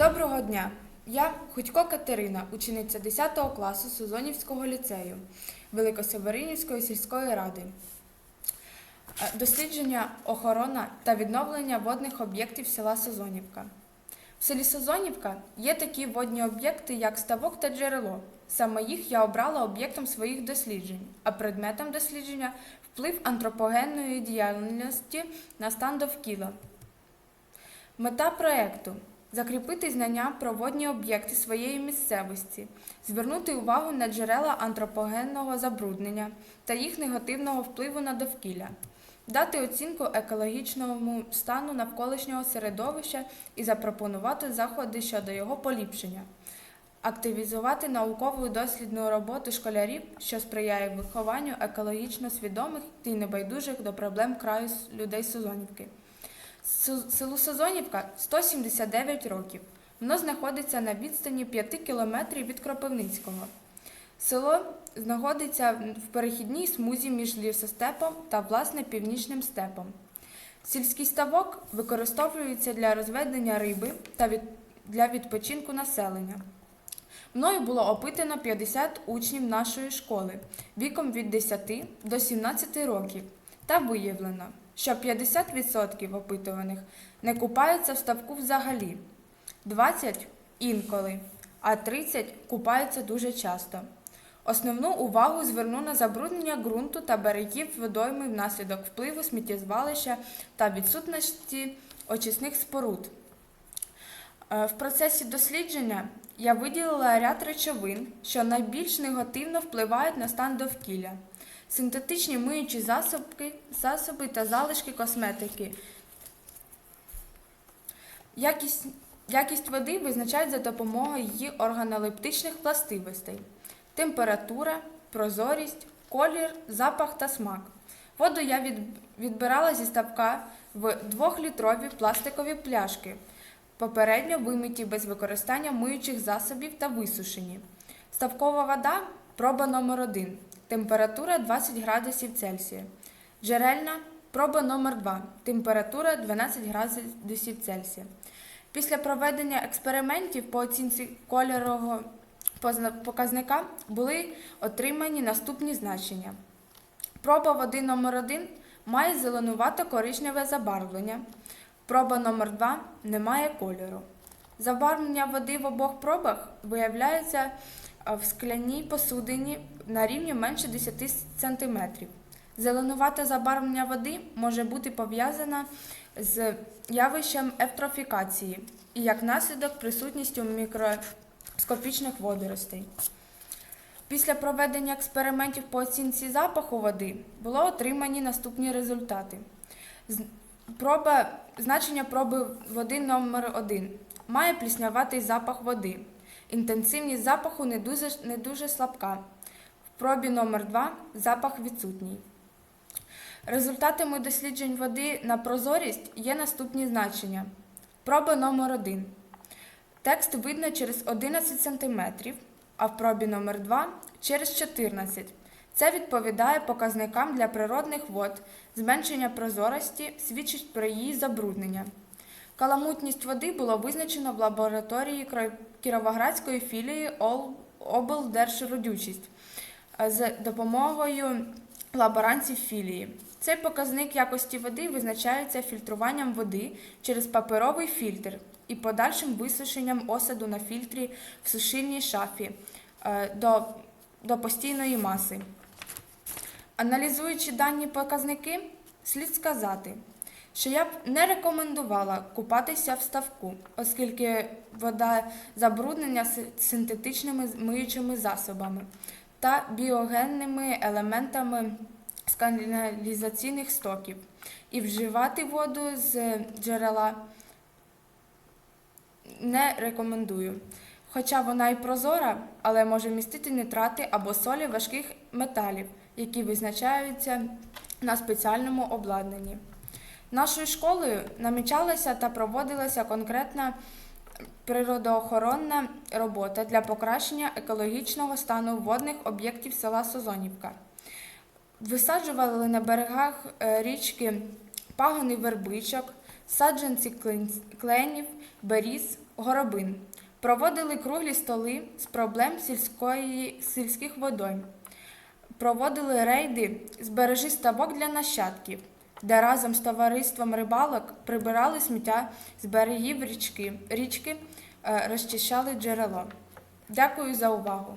Доброго дня! Я Ходько Катерина, учениця 10 класу Сузонівського ліцею Великосеверинівської сільської ради. Е, Дослідження, охорона та відновлення водних об'єктів села Созонівка. В селі Созонівка є такі водні об'єкти, як ставок та джерело. Саме їх я обрала об'єктом своїх досліджень, а предметом дослідження вплив антропогенної діяльності на стан довкілля. Мета проекту закріпити знання про водні об'єкти своєї місцевості, звернути увагу на джерела антропогенного забруднення та їх негативного впливу на довкілля, дати оцінку екологічному стану навколишнього середовища і запропонувати заходи щодо його поліпшення. Активізувати наукову дослідну роботу школярів, що сприяє вихованню екологічно свідомих і небайдужих до проблем краю людей Созонівки. Селу Созонівка 179 років. Воно знаходиться на відстані 5 кілометрів від Кропивницького. Село знаходиться в перехідній смузі між лісостепом та власне північним степом. Сільський ставок використовується для розведення риби та від- для відпочинку населення. Мною було опитано 50 учнів нашої школи віком від 10 до 17 років та виявлено, що 50% опитуваних не купаються в ставку взагалі, 20 інколи, а 30 купаються дуже часто. Основну увагу зверну на забруднення ґрунту та берегів водойми внаслідок впливу сміттєзвалища та відсутності очисних споруд. Е, В процесі дослідження я виділила ряд речовин, що найбільш негативно впливають на стан довкілля. Синтетичні миючі засоби, засоби та залишки косметики. Якість, якість води визначають за допомогою її органолептичних властивостей: температура, прозорість, колір, запах та смак. Воду я від, відбирала зі ставка в двохлітрові пластикові пляшки, попередньо вимиті без використання миючих засобів та висушені. Ставкова вода проба номер 1 температура 20 градусів Цельсія. Джерельна проба номер 2 температура 12 градусів Цельсія. Після проведення експериментів по оцінці кольорового показника були отримані наступні значення. Проба води номер 1 має зеленувато-коричневе забарвлення. Проба номер 2 не має кольору. Забарвлення води в обох пробах виявляється в скляній посудині на рівні менше 10 см. Зеленувате забарвлення води може бути пов'язане з явищем евтрофікації і як наслідок присутністю мікроскопічних водоростей. Після проведення експериментів по оцінці запаху води було отримані наступні результати. Проба, значення проби води номер 1 має плісняватий запах води. Інтенсивність запаху не дуже, не дуже слабка. В пробі номер 2 запах відсутній. Результатами досліджень води на прозорість є наступні значення. Проба номер 1 Текст видно через 11 см, а в пробі номер 2 через 14 Це відповідає показникам для природних вод. Зменшення прозорості свідчить про її забруднення. Каламутність води було визначено в лабораторії Кіровоградської філії облдержродючість е, з допомогою лаборантів філії. Цей показник якості води визначається фільтруванням води через паперовий фільтр і подальшим висушенням осаду на фільтрі в сушильній шафі е, до, до постійної маси. Аналізуючи дані показники, слід сказати, що я б не рекомендувала купатися в ставку, оскільки вода забруднення синтетичними миючими засобами та біогенними елементами з каналізаційних стоків, і вживати воду з джерела не рекомендую. Хоча вона і прозора, але може містити нитрати або солі важких металів, які визначаються на спеціальному обладнанні. Нашою школою намічалася та проводилася конкретна природоохоронна робота для покращення екологічного стану водних об'єктів села Созонівка. Висаджували на берегах е, річки пагони вербичок, саджанці кленів, беріз, Горобин. Проводили круглі столи з проблем сільської, сільських водойм. Проводили рейди «Збережи ставок для нащадків, де разом з товариством рибалок прибирали сміття з берегів річки, річки е, розчищали джерело. Дякую за увагу.